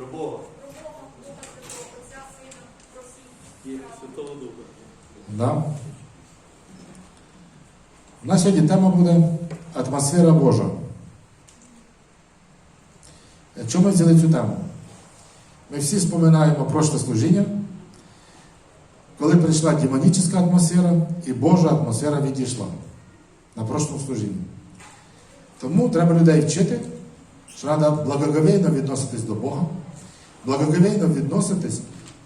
Про Бога і Святого Духа. Да? У нас сьогодні тема буде атмосфера Божа. Чому ми взяли цю тему? Ми всі споминаємо прошле служіння, коли прийшла демонічна атмосфера і Божа атмосфера відійшла на прошлому служінні. Тому треба людей вчити, що треба благоговейно відноситись до Бога, благоговейно відноситись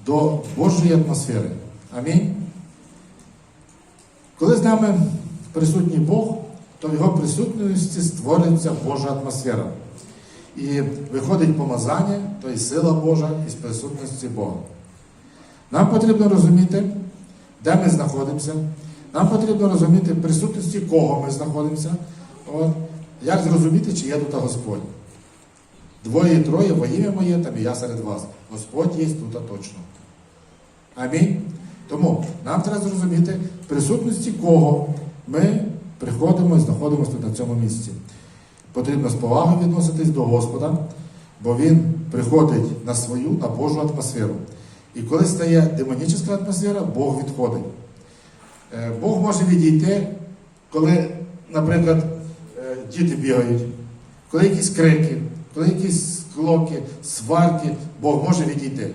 до Божої атмосфери. Амінь. Коли з нами присутній Бог, то в його присутності створюється Божа атмосфера. І виходить помазання, то і сила Божа із присутності Бога. Нам потрібно розуміти, де ми знаходимося. Нам потрібно розуміти присутності кого ми знаходимося. От. Як зрозуміти, чи є тут Господь. Двоє і троє во ім'я моє, там і я серед вас. Господь є тут точно. Амінь. Тому нам треба зрозуміти, в присутності кого ми приходимо і знаходимося на цьому місці. Потрібно з повагою відноситись до Господа, бо Він приходить на свою, на Божу атмосферу. І коли стає демонічна атмосфера, Бог відходить. Е, Бог може відійти, коли, наприклад, е, діти бігають, коли якісь крики, коли якісь склоки, сварки, Бог може відійти.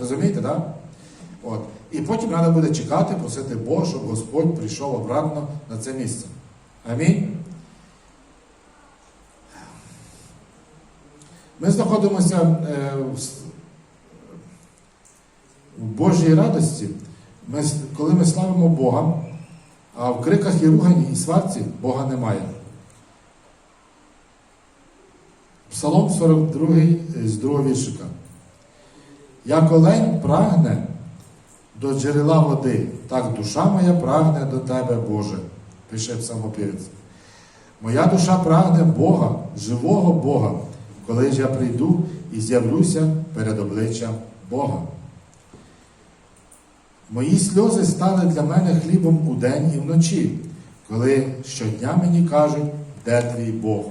Розумієте, так? Да? І потім треба буде чекати, просити Бога, щоб Господь прийшов обратно на це місце. Амінь. Ми знаходимося е, в в Божій радості, ми, коли ми славимо Бога, а в криках і ругані і сварці Бога немає. Псалом 42 з другого віршика. Як олень прагне до джерела води, так душа моя прагне до тебе, Боже, пише псалмопівець. Моя душа прагне Бога, живого Бога, коли ж я прийду і з'явлюся перед обличчям Бога. Мої сльози стали для мене хлібом удень і вночі, коли щодня мені кажуть, де твій Бог.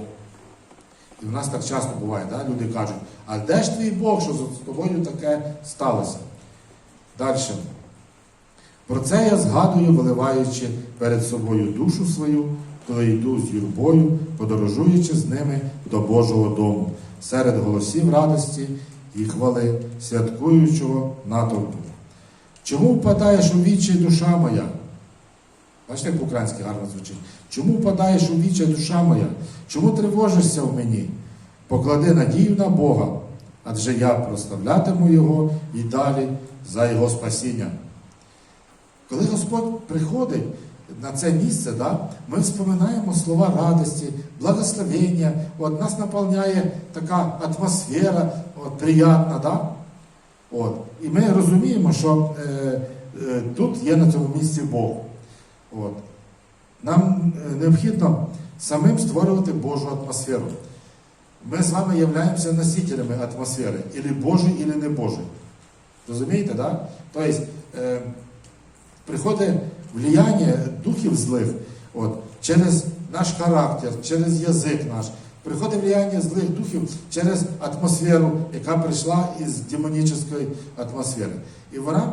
І в нас так часто буває, да? люди кажуть, а де ж твій Бог, що з тобою таке сталося? Далі. Про це я згадую, виливаючи перед собою душу свою, коли йду з юрбою, подорожуючи з ними до Божого дому, серед голосів радості і хвали, святкуючого натовпу. Чому впадаєш у вічі душа моя? Бачите, по-українськи гарно звучить. Чому впадаєш у вічі душа моя? Чому тривожишся в мені? Поклади надію на Бога, адже я прославлятиму Його і далі за Його спасіння. Коли Господь приходить на це місце, да, ми вспоминаємо слова радості, благословення, от нас наповняє така атмосфера от, приятна. Да? От. І ми розуміємо, що е, е, тут є на цьому місці Бог. От. Нам е, необхідно самим створювати Божу атмосферу. Ми з вами являємося носителями атмосфери, ілі Божої, ілі не Божої. Розумієте, да? Тобто е, приходить влияння духів злих от, через наш характер, через язик наш. Приходить влияння злих духів через атмосферу, яка прийшла із демонічної атмосфери. І вона,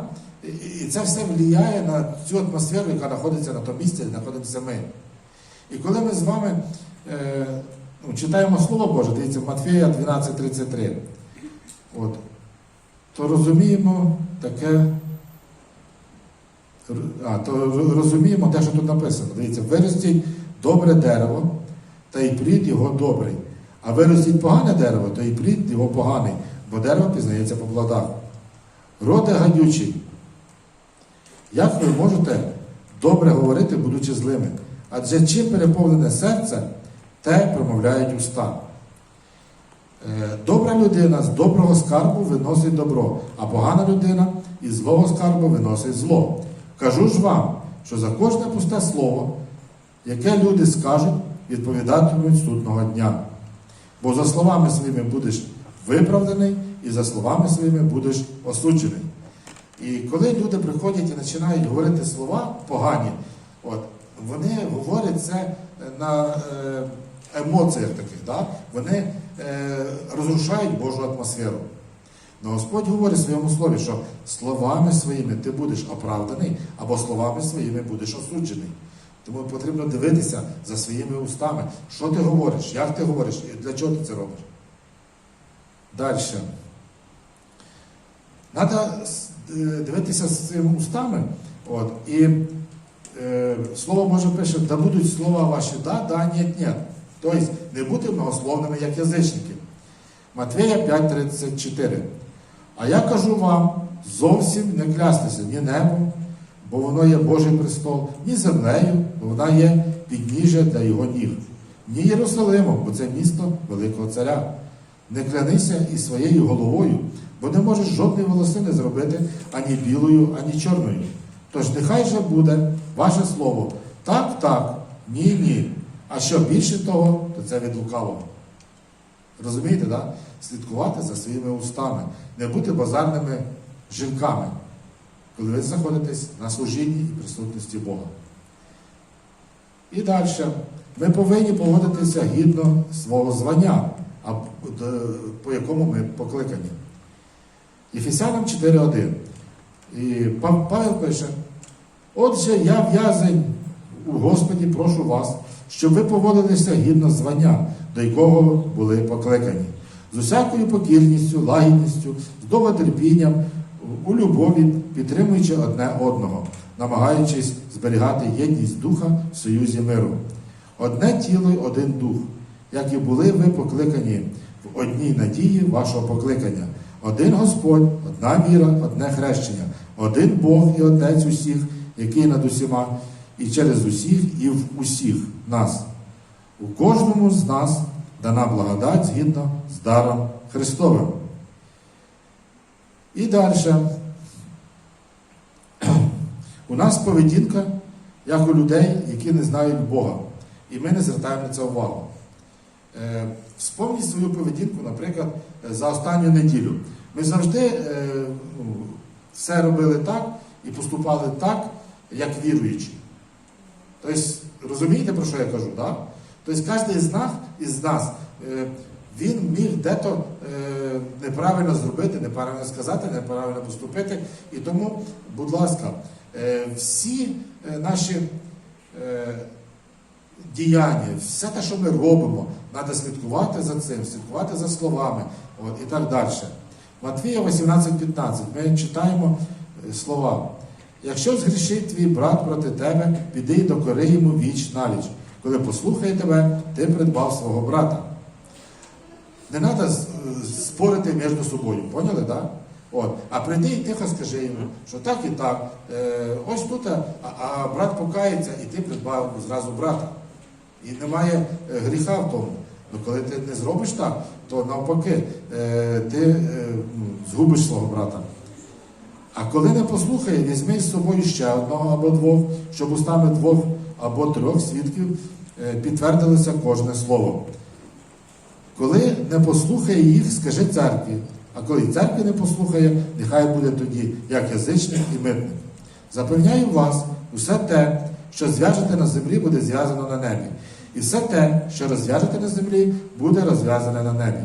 і- це все впливає на цю атмосферу, яка знаходиться на тому місці, де знаходимося ми. І коли ми з вами е, ну, читаємо Слово Боже, дивіться, Матфея 12.33, от, то розуміємо таке. А, то розуміємо те, що тут написано. Дивіться, виростіть добре дерево, та й плід його добрий. А виростіть погане дерево, то й плід його поганий, бо дерево пізнається по плодах. Роде гадючий. Як ви можете добре говорити, будучи злими? Адже чим переповнене серце, те промовляють уста. Е, Добра людина з доброго скарбу виносить добро, а погана людина із злого скарбу виносить зло. Кажу ж вам, що за кожне пусте слово, яке люди скажуть, відповідатимуть судного дня. Бо за словами своїми будеш виправданий, і за словами своїми будеш осуджений. І коли люди приходять і починають говорити слова погані, от, вони говорять це на е, емоціях таких. Да? Вони е, розрушають Божу атмосферу. Но Господь говорить в своєму слові, що словами своїми ти будеш оправданий, або словами своїми будеш осуджений. Тому потрібно дивитися за своїми устами, що ти говориш, як ти говориш і для чого ти це робиш. Далі. Треба дивитися з цими устами. От, і е, Слово Боже пише, да будуть слова ваші да, да, ні, ні. Тобто не бути многословними, як язичники. Матвея 5,34. А я кажу вам, зовсім не клястися ні небом, бо воно є Божий престол, ні землею, бо вона є підніжжя для його ніг, ні Єрусалимом, бо це місто Великого Царя. Не клянися і своєю головою, бо не можеш жодної волосини зробити ані білою, ані чорною. Тож нехай же буде ваше слово так, так, ні, ні. А що більше того, то це від лукавого. Розумієте, да? слідкувати за своїми устами, не бути базарними жінками, коли ви знаходитесь на служінні і присутності Бога. І далі. Ми повинні поводитися гідно свого звання, по якому ми покликані. Єфесянам 4.1. І Павел пише: Отже, я в'язень у Господі, прошу вас, щоб ви поводилися гідно звання, до якого були покликані, з усякою покірністю, лагідністю, з довготерпінням, у любові, підтримуючи одне одного, намагаючись зберігати єдність духа в союзі миру. Одне тіло й один дух, як і були ви покликані в одній надії вашого покликання. Один Господь, одна віра, одне хрещення, один Бог і Отець усіх, який над усіма, і через усіх, і в усіх нас. У кожному з нас дана благодать згідно з даром Христовим. І далі. У нас поведінка, як у людей, які не знають Бога. І ми не звертаємо на це увагу. Е, Вспомніть свою поведінку, наприклад, за останню неділю. Ми завжди е, ну, все робили так і поступали так, як віруючі. Тобто, розумієте, про що я кажу? Да? Тобто, кожен з нас, із нас е, він міг дето е, неправильно зробити, неправильно сказати, неправильно поступити. І тому, будь ласка, е, всі е, наші діяння, все те, що ми робимо, треба слідкувати за цим, слідкувати за словами і так далі. Матвія 18,15 ми читаємо слова. Якщо згрішить твій брат проти тебе, піди й докори йому віч навіч. Коли послухає тебе, ти придбав свого брата. Не треба спорити між собою, поняли? Да? От. А прийди і тихо скажи йому, що так і так. Е, ось тут, а, а брат покається, і ти придбав зразу брата. І немає е, гріха в тому. Ну коли ти не зробиш так, то навпаки, е, ти е, згубиш свого брата. А коли не послухає, візьми з собою ще одного або двох, щоб устами двох або трьох свідків е, підтвердилося кожне слово. Коли не послухає їх, скажи церкві. А коли церкві не послухає, нехай буде тоді, як язичник і митник. Запевняю вас, усе те, що зв'яжете на землі, буде зв'язано на небі. І все те, що розв'яжете на землі, буде розв'язане на небі.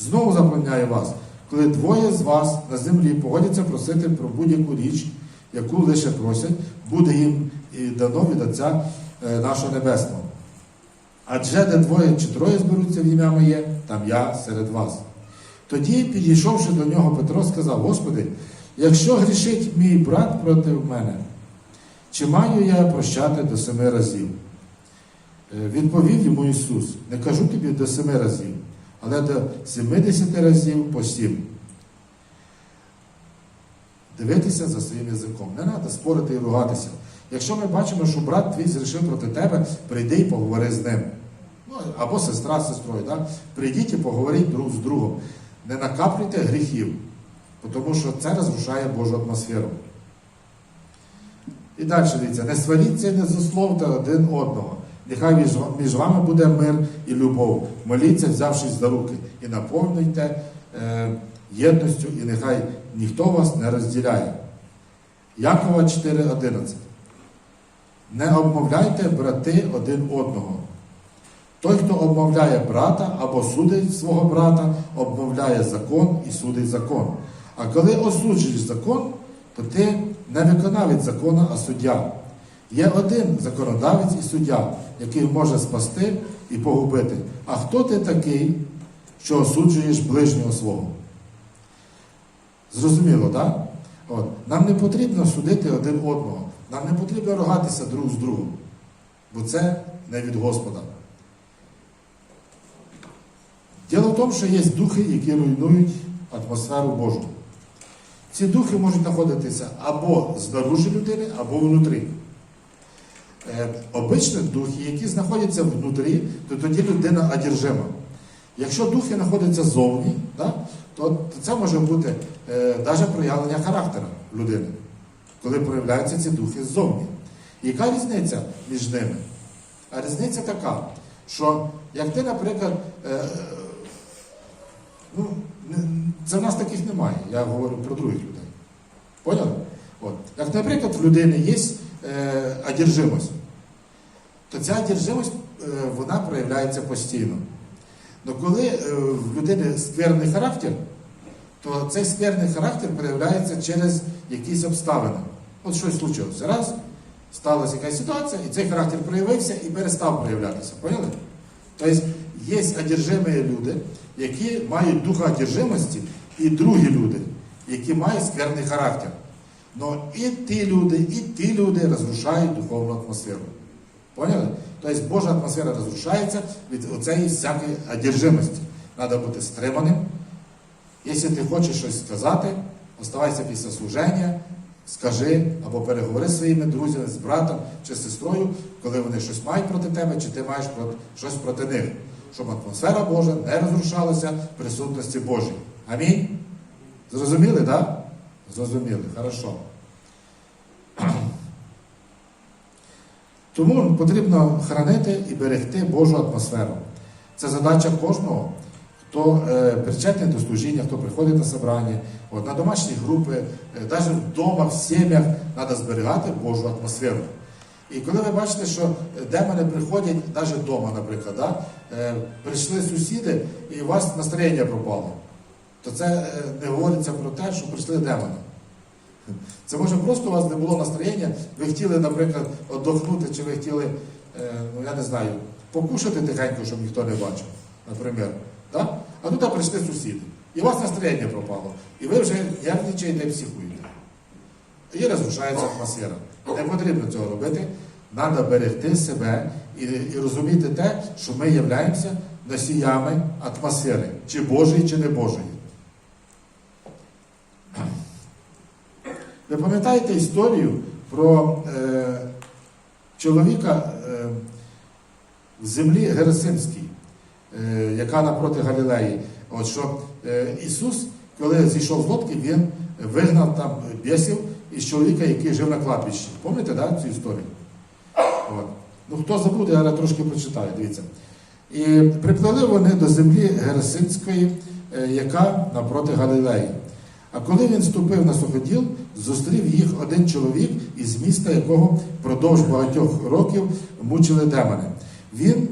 Знову запевняю вас, коли двоє з вас на землі погодяться просити про будь-яку річ, яку лише просять, буде їм і дано від Отця е, нашого Небесного. Адже де двоє чи троє зберуться в ім'я моє, там я серед вас. Тоді, підійшовши до нього, Петро сказав: Господи, якщо грішить мій брат проти мене, чи маю я прощати до семи разів? Е, Відповів йому Ісус: Не кажу тобі до семи разів, але до сімидесяти разів по сім. Дивитися за своїм язиком. Не треба спорити і ругатися. Якщо ми бачимо, що брат твій зрішив проти тебе, прийди і поговори з ним. Ну, або сестра з сестрою. Так? Прийдіть і поговоріть друг з другом. Не накаплюйте гріхів, тому що це розрушає Божу атмосферу. І далі дивіться, не сваріться і не зусловте один одного. Нехай між вами буде мир і любов. Моліться, взявшись за руки, і наповнюйте е, єдністю, і нехай ніхто вас не розділяє. Якова 4.11. Не обмовляйте брати один одного. Той, хто обмовляє брата або судить свого брата, обмовляє закон і судить закон. А коли осуджуєш закон, то ти не виконавець закона, а суддя. Є один законодавець і суддя, який може спасти і погубити. А хто ти такий, що осуджуєш ближнього свого? Зрозуміло, так? От. Нам не потрібно судити один одного. Нам не потрібно рогатися друг з другом. Бо це не від Господа. Діло в тому, що є духи, які руйнують атмосферу Божу. Ці духи можуть знаходитися або знаружи людини, або внутрі. Е, обичні духи, які знаходяться внутрі, то тоді людина одержима. Якщо духи знаходяться ззовні, да, то, це може бути е, навіть проявлення характера людини, коли проявляються ці духи ззовні. Яка різниця між ними? А різниця така, що як ти, наприклад, е, це в нас таких немає, я говорю про других людей. Поняли? От. Як, наприклад, в людини є е, одержимость, то ця одержимость е, вона проявляється постійно. Но коли е, в людини скверний характер, то цей скверний характер проявляється через якісь обставини. От щось случилося. Раз, сталася якась ситуація, і цей характер проявився і перестав проявлятися. Поняли? Тобто є одержимі люди, які мають духа одержимості, і другі люди, які мають скверний характер. Но і ті люди, і ті люди розрушають духовну атмосферу. Поняли? Тобто Божа атмосфера розрушається від оцеї всякої одержимості. Треба бути стриманим. Якщо ти хочеш щось сказати, оставайся після служення, скажи або переговори зі своїми друзями, з братом чи сестрою, коли вони щось мають проти тебе, чи ти маєш щось проти них, щоб атмосфера Божа не розрушалася в присутності Божій. Амінь? Зрозуміли, так? Да? Зрозуміли, хорошо. Тому потрібно хранити і берегти Божу атмосферу. Це задача кожного, хто е, причетний до служіння, хто приходить на собрання, от, на домашні групи, е, навіть вдома, в сім'ях треба зберігати Божу атмосферу. І коли ви бачите, що демони приходять, навіть вдома, наприклад, да, е, прийшли сусіди, і у вас настроєння пропало, то це е, не говориться про те, що прийшли демони. Це може просто у вас не було настроєння, ви хотіли, наприклад, отдохнути, чи ви хотіли, е, ну я не знаю, покушати тихенько, щоб ніхто не бачив, наприклад. Да? А тут прийшли сусіди. І у вас настроєння пропало. І ви вже нервничаєте і психуєте. І розрушається атмосфера. Не потрібно цього робити. Треба берегти себе і, і розуміти те, що ми являємося носіями атмосфери, чи Божої, чи не Божої. Ви пам'ятаєте історію про е, чоловіка е, в землі Герасимській, е, яка напроти Галілеї. От що е, Ісус, коли зійшов з лодки, Він вигнав там бісів із чоловіка, який жив на кладбищі. Пам'ятаєте да, цю історію? От. Ну, хто забуде, я трошки прочитаю, дивіться. І приплили вони до землі Герасимської, е, яка напроти Галілеї. А коли він ступив на суходіл, зустрів їх один чоловік із міста, якого впродовж багатьох років мучили демони. Він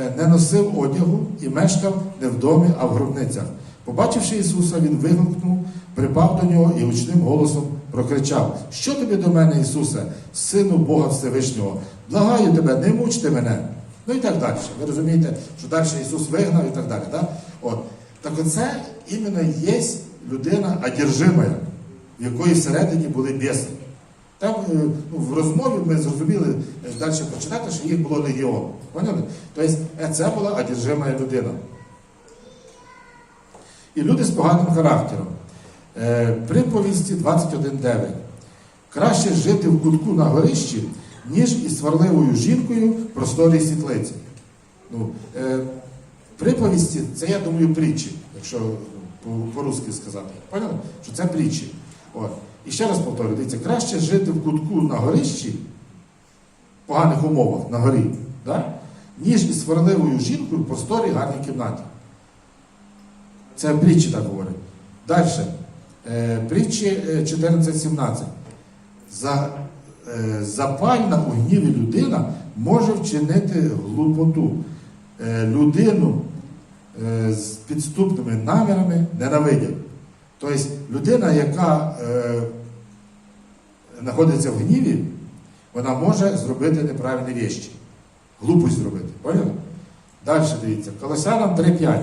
е, не носив одягу і мешкав не в домі, а в гробницях. Побачивши Ісуса, він вигукнув, припав до нього і гучним голосом прокричав: Що тобі до мене, Ісусе, Сину Бога Всевишнього? Благаю тебе, не мучте мене. Ну і так далі. Ви розумієте, що далі Ісус вигнав і так далі. Так? От. Так оце іменно є людина одержимая, в якої всередині були біси. Там е, ну, в розмові ми зрозуміли е, далі почитати, що їх було легіон. Поняли? Тобто е, це була одержима людина. І люди з поганим характером. Е, Приповісті 21.9. Краще жити в кутку на горищі, ніж із сварливою жінкою в просторій світлиці. Ну, е, приповісті це, я думаю, притчі, якщо по- по-русски сказати. Поняли? Що це притчі. От. І ще раз повторюю, дивіться, краще жити в кутку на горищі, в поганих умовах на горі, да? ніж із сварливою жінкою в просторій гарній кімнаті. Це притчі так говорять. Далі. Е, притчі е, 14.17. За, е, запальна у гніві людина може вчинити глупоту. е, людину е, з підступними намірами ненавидять. Тобто людина, яка е, знаходиться в гніві, вона може зробити неправильні вещі. Глупость зробити. Поняли? Далі дивіться. Колосянам 3.5.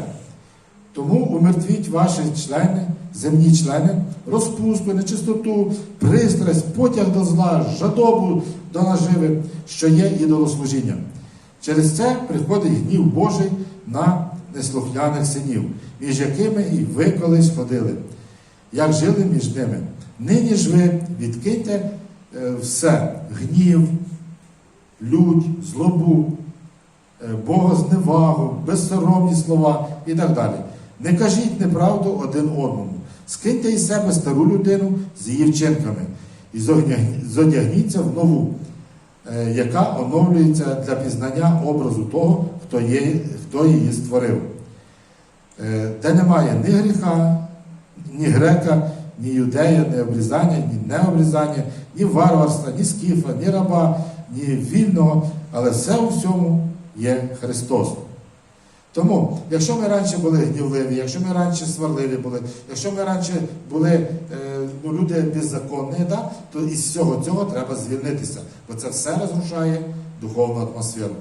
Тому умертвіть ваші члени, земні члени, розпусту, нечистоту, пристрасть, потяг до зла, жадобу до наживи, що є ідолослужінням. Через це приходить гнів Божий на неслухняних синів, між якими і ви колись ходили, як жили між ними. Нині ж ви відкиньте е, все гнів, лють, злобу, е, богозневагу, безсоромні слова і так далі. Не кажіть неправду один одному. Скиньте із себе стару людину з її вчинками і зодягніться в нову, е, яка оновлюється для пізнання образу того, хто, є, хто її створив. Е, Де немає ні гріха, ні грека, ні юдея, ні обрізання, ні необрізання, ні варварства, ні скіфа, ні раба, ні вільного, але все у всьому є Христос. Тому, якщо ми раніше були гнівливі, якщо ми раніше сварливі були, якщо ми раніше були е, ну, люди беззаконні, да, то із всього цього треба звільнитися, бо це все розрушає духовну атмосферу.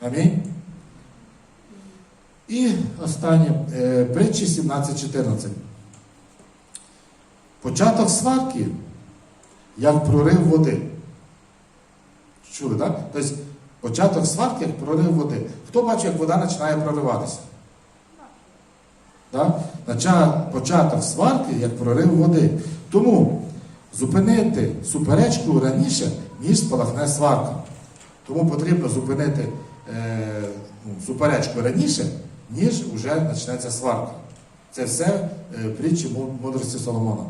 Амінь. І останнє е, притчі 17.14. Початок сварки, як прорив води. Чули, так? Тобто початок сварки, як прорив води. Хто бачить, як вода починає прориватися? Так? Початок сварки, як прорив води. Тому зупинити суперечку раніше, ніж спалахне сварка. Тому потрібно зупинити е, ну, суперечку раніше, ніж вже почнеться сварка. Це все е, притчі му- мудрості Соломона.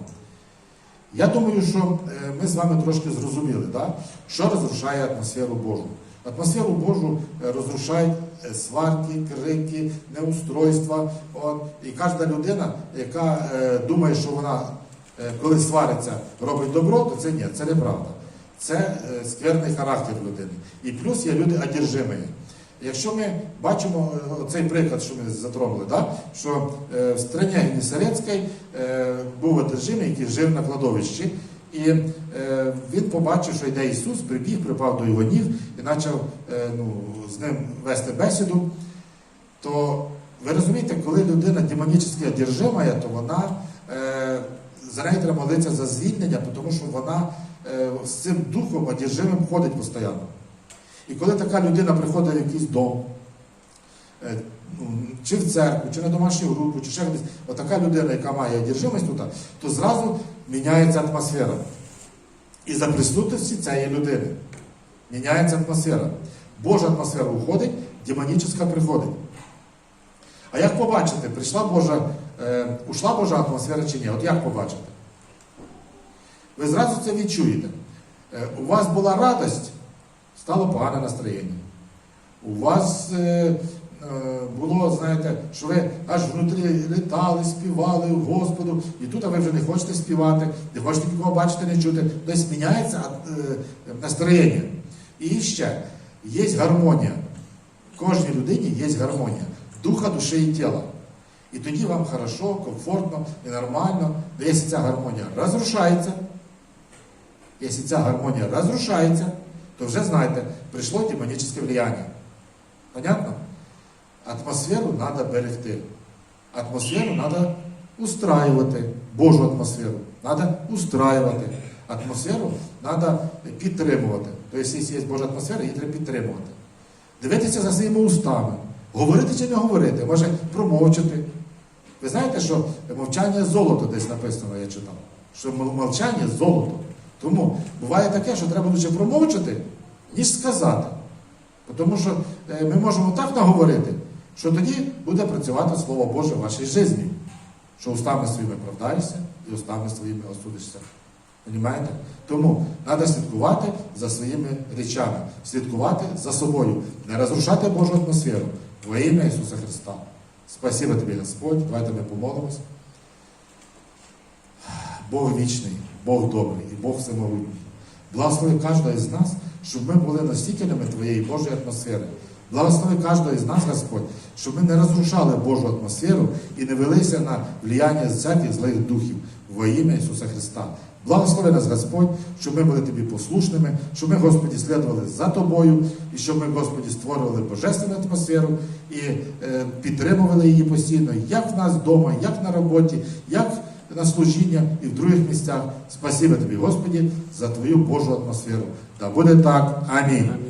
Я думаю, що е, ми з вами трошки зрозуміли, да? що розрушає атмосферу Божу. Атмосферу Божу е, розрушають е, сварки, крики, неустройства. І кожна людина, яка е, думає, що вона, коли свариться, робить добро, то це ні, це неправда. Це скверний характер людини. І плюс є люди одержимі. Якщо ми бачимо цей приклад, що ми затронули, да? що в страні Генісарецькій був одержимий, який жив на кладовищі, і е, він побачив, що йде Ісус, прибіг, припав до його ніг і почав е, ну, з ним вести бесіду. То ви розумієте, коли людина демонічно одержима, то вона е, за нею треба молитися за звільнення, тому що вона е, з цим духом одержимим ходить постійно. І коли така людина приходить в якийсь дом, е, ну, чи в церкву, чи на домашню групу, чи ще кудись, отака людина, яка має одержимість то зразу міняється атмосфера. І за присутності цієї людини міняється атмосфера. Божа атмосфера уходить, демонічна приходить. А як побачити, прийшла Божа, е, ушла Божа атмосфера чи ні? От як побачити? Ви зразу це відчуєте. Е, у вас була радость, стало погане настроєння. У вас е, було, знаєте, що ви аж внутрі літали, співали Господу, і тут ви вже не хочете співати, не хочете нікого бачити, не чути. Тобто міняється е, настроєння. І ще є гармонія. Кожній людині є гармонія духа, душі і тіла. І тоді вам хорошо, комфортно і нормально. Якщо ця гармонія розрушається, якщо ця гармонія розрушається, то вже знаєте, прийшло демонічне влияние. Понятно? Атмосферу треба берегти. Атмосферу треба устраювати. Божу атмосферу. Треба устраювати. Атмосферу треба підтримувати. Тобто, якщо є Божа атмосфера, її треба підтримувати. Дивитися за своїми устами. Говорити чи не говорити, може промовчати. Ви знаєте, що мовчання золото десь написано, я читав. Що мовчання золото. Тому буває таке, що треба лише промовчати, ніж сказати. Тому що е, ми можемо так наговорити, що тоді буде працювати Слово Боже в вашій житті. Що устами своїми правдаєшся і устами своїми осудишся. Понімаєте? Тому треба слідкувати за своїми речами, слідкувати за собою, не розрушати Божу атмосферу во ім'я Ісуса Христа. Спасибо тобі, Господь. Давайте ми помолимось. Бог вічний, Бог добрий і Бог всемогутній. Благослови кожного із нас, щоб ми були носителями Твоєї Божої атмосфери. Благослови кожного із нас, Господь, щоб ми не розрушали Божу атмосферу і не велися на влияння всяких злих духів во ім'я Ісуса Христа. Благослови нас, Господь, щоб ми були Тобі послушними, щоб ми, Господі, слідували за Тобою, і щоб ми, Господі, створювали божественну атмосферу і е, підтримували її постійно, як в нас вдома, як на роботі, як на служіння і в других місцях. Спасибо Тобі, Господі, за Твою Божу атмосферу. Та буде так. Амінь.